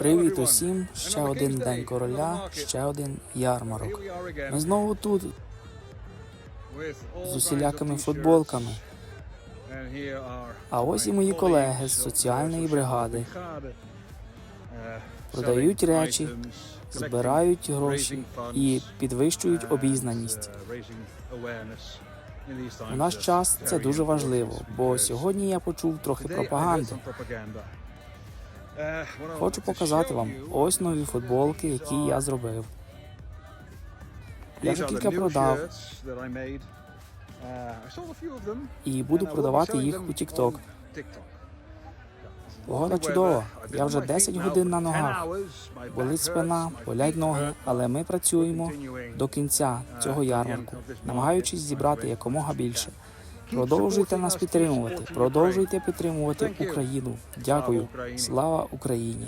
Привіт усім! Ще один день короля, ще один ярмарок. Ми знову тут з усілякими футболками. А ось і мої колеги з соціальної бригади. Продають речі, збирають гроші і підвищують обізнаність. У наш час це дуже важливо, бо сьогодні я почув трохи пропаганди. Хочу показати вам ось нові футболки, які я зробив. Я вже кілька продав і буду продавати їх у TikTok. Погода чудова. Я вже 10 годин на ногах. Болить спина, болять ноги, але ми працюємо до кінця цього ярмарку, намагаючись зібрати якомога більше. Продовжуйте нас підтримувати, продовжуйте підтримувати Україну. Дякую. Слава Україні!